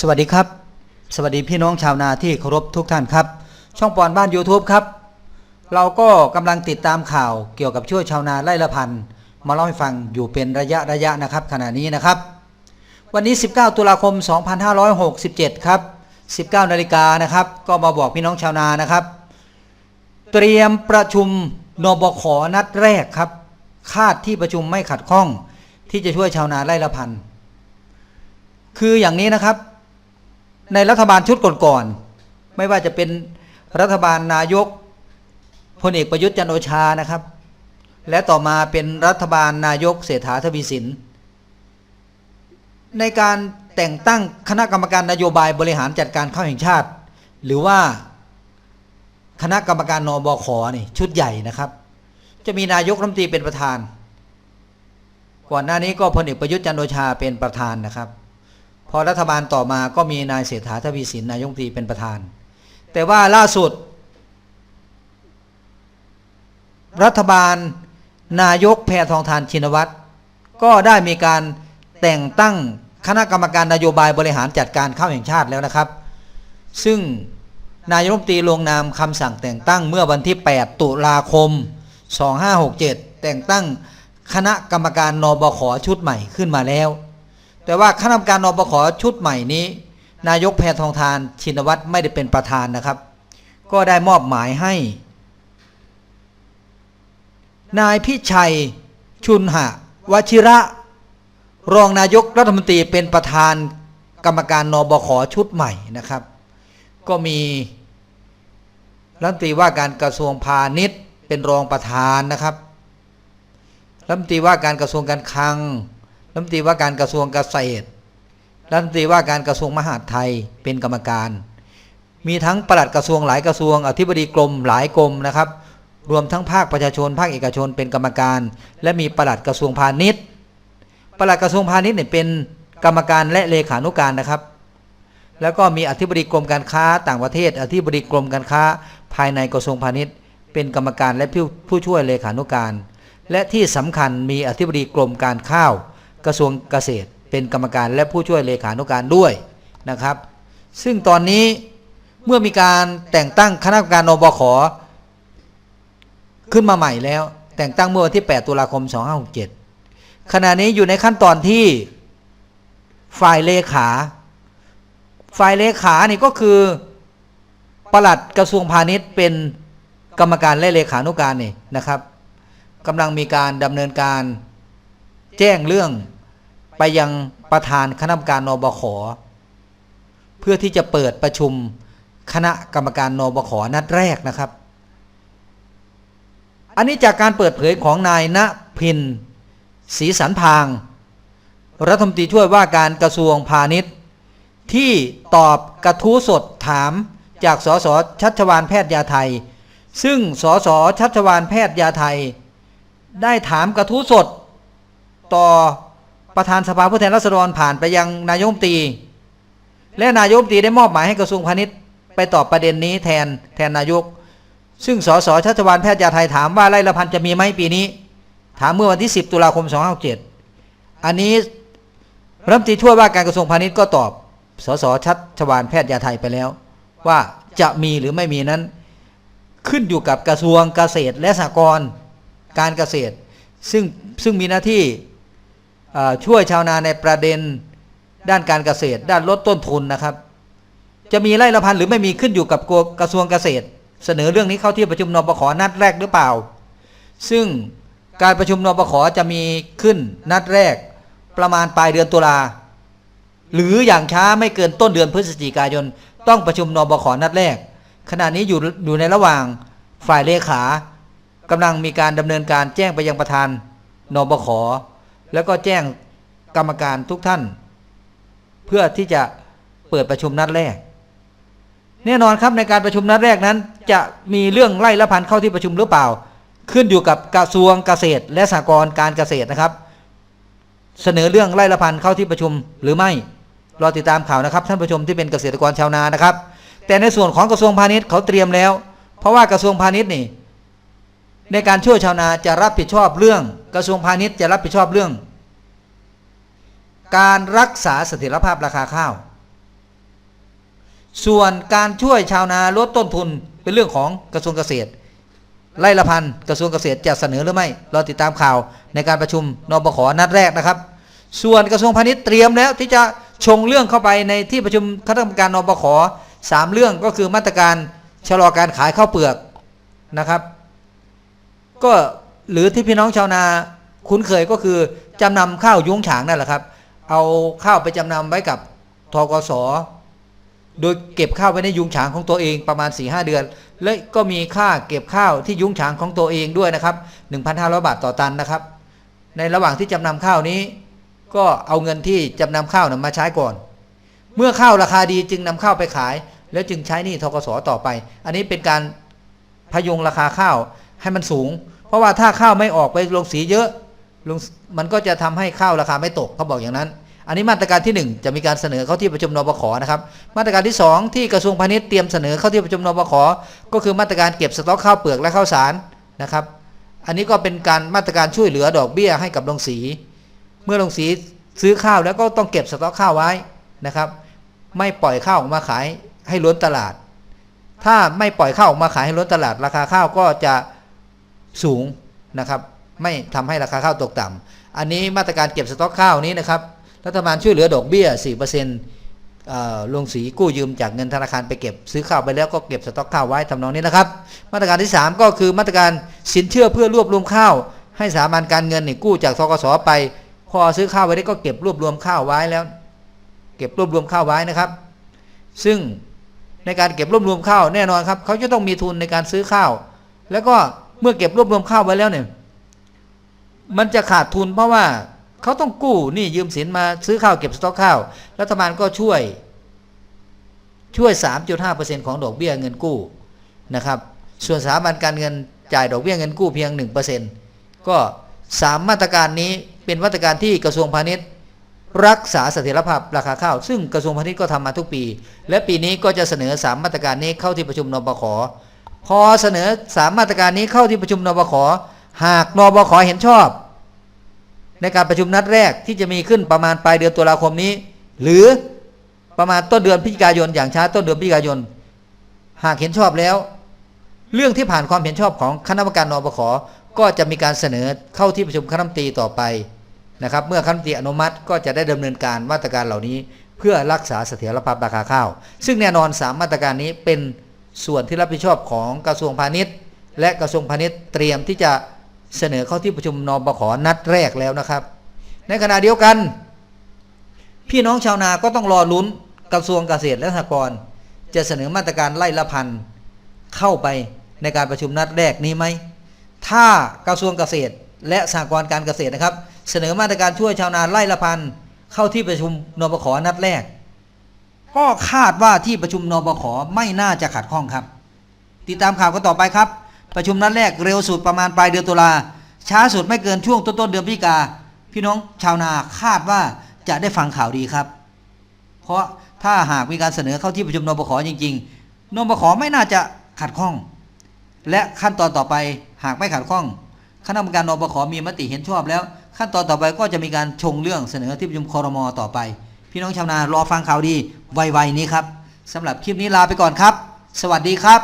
สวัสดีครับ สวัสดีพี่น้องชาวนาที่เคารพทุกท่านครับ ช่องปอนบ้าน YouTube ครับ เราก็กำลังติดตามข่าวเกี่ยวกับช่วยชาวนาไร่ละพันมาเล่าให้ฟังอยู่เป็นระยะระยะนะครับ ขณะนี้นะครับ วันนี้ 19 ตุลาคม 2567 ครับ 19 นาฬิกานะครับ ก็มาบอกพี่น้องชาวนานะครับ เตรียมประชุมนบขนัดแรกครับ คาดที่ประชุมไม่ขัดข้อง ที่จะช่วยชาวนาไร่ละพันคืออย่างนี้นะครับ ในรัฐบาลชุดก่อนๆไม่ว่าจะเป็นรัฐบาลนายกพลเอกประยุทธ์จันโอชานะครับ และต่อมาเป็นรัฐบาลนายกเศรษฐาทวีสิน ในการแต่งตั้งคณะกรรมการนโยบายบริหารจัดการข้าวแห่งชาติ หรือว่าคณะกรรมการนบขนี่ชุดใหญ่นะครับ จะมีนายกรัฐมนตรีเป็นประธาน ก่อนหน้านี้ก็พลเอกประยุทธ์จันโอชาเป็นประธานนะครับ พอรัฐบาลต่อมาก็มีนายเศรษฐาทวีสินนายกรัฐมนตรีเป็นประธาน แต่ว่าล่าสุด รัฐบาลนายกแพทองทานชินวัตรก็ได้มีการแต่งตั้งคณะกรรมการนโยบายบริหารจัดการข้าวแห่งชาติแล้วนะครับ ซึ่งนายรัฐมนตรีลงนามคำสั่งแต่งตั้งเมื่อวันที่ 8 ตุลาคม 2567 แต่งตั้งคณะกรรมการนบขชุดใหม่ขึ้นมาแล้ว แต่ว่าคณะกรรมการนบขชุดใหม่นี้ นายกแพทองทานชินวัตรไม่ได้เป็นประธานนะครับ ก็ได้มอบหมายให้ นายพิชัย ชุนหะวชิระ รองนายกรัฐมนตรีเป็นประธานกรรมการนบขชุดใหม่นะครับ ก็มีรัฐมนตรีว่าการกระทรวงพาณิชย์เป็นรองประธานนะครับรัฐมนตรีว่าการกระทรวงการคลัง รัฐมนตรีว่าการกระทรวงเกษตรรัฐมนตรีว่าการกระทรวงมหาดไทยเป็นกรรมการ มีทั้งปลัดกระทรวงหลายกระทรวงอธิบดีกรมหลายกรมนะครับ รวมทั้งภาคประชาชน ภาคเอกชนเป็นกรรมการ และมีปลัดกระทรวงพาณิชย์ปลัดกระทรวงพาณิชย์เนี่ยเป็นกรรมการและเลขานุการนะครับ แล้วก็มีอธิบดีกรมการค้าต่างประเทศ อธิบดีกรมการค้า ภายในกระทรวงพาณิชย์ เป็นกรรมการและผู้ช่วยเลขานุการ และที่สำคัญมีอธิบดีกรมการข้าว กระทรวงเกษตรเป็นกรรมการและผู้ช่วยเลขานุการด้วยนะครับ ซึ่งตอนนี้เมื่อมีการแต่งตั้งคณะกรรมการนบขขึ้นมาใหม่แล้ว แต่งตั้งเมื่อวันที่ 8 ตุลาคม 2567ขณะนี้อยู่ในขั้นตอนที่ฝ่ายเลขา ฝ่ายเลขานี่ก็คือปลัดกระทรวงพาณิชย์เป็นกรรมการและเลขานุการนี่นะครับกำลังมีการดำเนินการแจ้งเรื่อง ไปยังประธานคณะกรรมการนบขเพื่อที่จะเปิดประชุมคณะกรรมการนบขนัดแรกนะครับ อันนี้จากการเปิดเผยของนายณพินศรีสันพาง รัฐมนตรีช่วยว่าการกระทรวงพาณิชย์ ที่ตอบกระทู้สดถามจากสสชัชวานแพทย์ยาไทย ซึ่งสสชัชวานแพทย์ยาไทย ได้ถามกระทู้สดต่อ ประธานสภาผู้แทนราษฎรผ่านไปยังนายกรัฐมนตรี และนายกรัฐมนตรีได้มอบหมายให้กระทรวงพาณิชย์ไปตอบประเด็นนี้แทนแทนนายก ซึ่งสสชัชวานแพทย์ยาไทยถามว่าไร่ละพันจะมีไหมปีนี้ ถามเมื่อวันที่ 10 ตุลาคม 2567 อันนี้รัฐมนตรีช่วยว่าการกระทรวงพาณิชย์ก็ตอบ สสชัชวานแพทย์ยาไทยไปแล้ว ว่าจะมีหรือไม่มีนั้น ขึ้นอยู่กับกระทรวงเกษตรและสหกรณ์การเกษตร ซึ่งซึ่งมีหน้าที่ ช่วยชาวนาในประเด็นด้านการเกษตร ด้านลดต้นทุนนะครับ จะมีไร่ละพันหรือไม่มีขึ้นอยู่กับกระทรวงเกษตร เสนอเรื่องนี้เข้าที่ประชุมนปขนัดแรกหรือเปล่า ซึ่งการประชุมนปขจะมีขึ้นนัดแรกประมาณปลายเดือนตุลาหรืออย่างช้าไม่เกินต้นเดือนพฤศจิกายน ต้องประชุมนบขนัดแรก ขณะนี้อยู่อยู่ในระหว่างฝ่ายเลขากำลังมีการดำเนินการแจ้งไปยังประธานนบข แล้วก็แจ้งกรรมการทุกท่าน เพื่อที่จะเปิดประชุมนัดแรก แน่นอนครับในการประชุมนัดแรกนั้น จะมีเรื่องไล่ละพันเข้าที่ประชุมหรือเปล่า ขึ้นอยู่กับกระทรวงเกษตร และสหกรณ์การเกษตรนะครับ เสนอเรื่องไล่ละพันเข้าที่ประชุมหรือไม่รอติดตามข่าวนะครับ ท่านผู้ชมที่เป็นเกษตรกรชาวนานะครับ แต่ในส่วนของกระทรวงพาณิชย์เขาเตรียมแล้ว เพราะว่ากระทรวงพาณิชย์นี่ในการช่วยชาวนาจะรับผิดชอบเรื่อง กระทรวงพาณิชย์จะรับผิดชอบเรื่อง การรักษาเสถียรภาพราคาข้าว ส่วนการช่วยชาวนาลดต้นทุนเป็นเรื่องของกระทรวงเกษตรไล่ละพันกระทรวงเกษตรจะเสนอหรือไม่เราติดตามข่าวในการประชุมนบขนัดแรกนะครับ ส่วนกระทรวงพาณิชย์เตรียมแล้วที่จะชงเรื่องเข้าไปในที่ประชุมคณะกรรมการนบขสามเรื่องก็คือมาตรการชะลอการขายข้าวเปลือกนะครับ ก็ หรือที่พี่น้องชาวนาคุ้นเคยก็คือจำนำข้าวยุ้งฉางนั่นแหละครับ เอาข้าวไปจำนำไว้กับทกสโดยเก็บข้าวไว้ในยุ้งฉางของตัวเองประมาณ4ีหเดือน และก็มีค่าเก็บข้าวที่ยุ้งฉางของตัวเองด้วยนะครับ 1,500 บาทต่อตันนะครับ ในระหว่างที่จำนำข้าวนี้ ก็เอาเงินที่จำนำข้าวนะมาใช้ก่อน เมื่อข้าวราคาดีจึงนำข้าวไปขาย แล้วจึงใช้หนี้ทกสต่อไป อันนี้เป็นการพยุงราคาข้าวให้มันสูง ราะว่าถ้าข้าวไม่ออกไปลงสีเยอะลงมันก็จะทำให้ข้าวราคาไม่ตกเขาบอกอย่างนั้น อันนี้มาตรการที่ 1 จะมีการเสนอเข้าที่ประชุมนบขนะครับ มาตรการที่ 2 ที่กระทรวงพาณิชย์เตรียมเสนอเข้าที่ประชุมนบขก็คือมาตรการเก็บสต็อกข้าวเปลือกและข้าวสารนะครับ อันนี้ก็เป็นการมาตรการช่วยเหลือดอกเบี้ยให้กับโรงสี เมื่อโรงสีซื้อข้าวแล้วก็ต้องเก็บสต็อกข้าวไว้นะครับ ไม่ปล่อยข้าวออกมาขายให้ล้นตลาด ถ้าไม่ปล่อยข้าวออกมาขายให้ล้นตลาด ราคาข้าวก็จะ สูงนะครับ ไม่ทำให้ราคาข้าวตกต่ำอันนี้มาตรการเก็บสต็อกข้าวนี้นะครับรัฐบาลช่วยเหลือดอกเบี้ย4%เอ่อลงสีกู้ยืมจากเงินธนาคารไปเก็บซื้อข้าวไปแล้วก็เก็บสต็อกข้าวไว้ทำนองนี้นะครับ มาตรการที่ 3 ก็คือมาตรการสินเชื่อเพื่อรวบรวมข้าว ให้สถาบันการเงินนี่กู้จากทกสไป พอซื้อข้าวไว้ได้ก็เก็บรวบรวมข้าวไว้แล้ว เก็บรวบรวมข้าวไว้นะครับ ซึ่งในการเก็บรวบรวมข้าวแน่นอนครับเขาจะต้องมีทุนในการซื้อข้าว แล้วก็ เมื่อเก็บรวบรวมข้าวไว้แล้วเนี่ย มันจะขาดทุนเพราะว่าเขาต้องกู้หนี่ยืมสินมาซื้อข้าวเก็บสต็อกข้าว รัฐบาลก็ช่วย ช่วย 3.5%ของดอกเบี้ยเงินกู้นะครับ ส่วนสถาบันการเงินจ่ายดอกเบี้ยเงินกู้เพียง 1%ก็สามมาตรการนี้เป็นมาตรการที่กระทรวงพาณิชย์ รักษาเสถียรภาพราคาข้าว ซึ่งกระทรวงพาณิชย์ก็ทำมาทุกปี และปีนี้ก็จะเสนอ 3 มาตรการนี้เข้าที่ประชุมนบข พอเสนอ3มมาตรการนี้เข้าที่ประชุมนบขหากนบขเห็นชอบ ในการประชุมนัดแรกที่จะมีขึ้นประมาณปลายเดือนตุลาคมนี้ หรือประมาณต้นเดือนพฤศจิกายน อย่างช้าต้นเดือนพฤศจิกายน หากเห็นชอบแล้ว เรื่องที่ผ่านความเห็นชอบของคณะกรรมการนบขก็จะมีการเสนอเข้าที่ประชุมคณะรัฐมนตรีต่อไปนะครับ เมื่อคณะรัฐมนตรีอนุมัติก็จะได้ดำเนินการมาตรการเหล่านี้ เพื่อรักษาเสถียรภาพราคาข้าว ซึ่งแน่นอนสามมาตรการนี้เป็น ส่วนที่รับผิดชอบของกระทรวงพาณิชย์ และกระทรวงพาณิชย์เตรียมที่จะเสนอเข้าที่ประชุมนบขนัดแรกแล้วนะครับ ในขณะเดียวกัน พี่น้องชาวนาก็ต้องรอลุ้นกระทรวงเกษตรและสหกรณ์จะเสนอมาตรการไล่ละพันธุ์เข้าไปในการประชุมนัดแรกนี้ไหม ถ้ากระทรวงเกษตรและสหกรณ์การเกษตรนะครับ เสนอมาตรการช่วยชาวนาไล่ละพันธุ์เข้าที่ประชุมนบขนัดแรก ก็คาดว่าที่ประชุมนบขไม่น่าจะขัดข้องครับ ติดตามข่าวกันต่อไปครับ ประชุมนัดแรกเร็วสุดประมาณปลายเดือนตุลาช้าสุดไม่เกินช่วงต้นๆเดือนพฤศจิกาพี่น้องชาวนาคาดว่าจะได้ฟังข่าวดีครับ เพราะถ้าหากมีการเสนอเข้าที่ประชุมนบขจริง ๆนบขไม่น่าจะขัดข้อง และขั้นตอนต่อไปหากไม่ขัดข้องคณะกรรมการนบขมีมติเห็นชอบแล้ว ขั้นตอนต่อไปก็จะมีการชงเรื่องเสนอที่ประชุมคอรมอต่อไป พี่น้องชาวนารอฟังข่าวดีไวๆนี้ครับสำหรับคลิปนี้ลาไปก่อนครับ สวัสดีครับ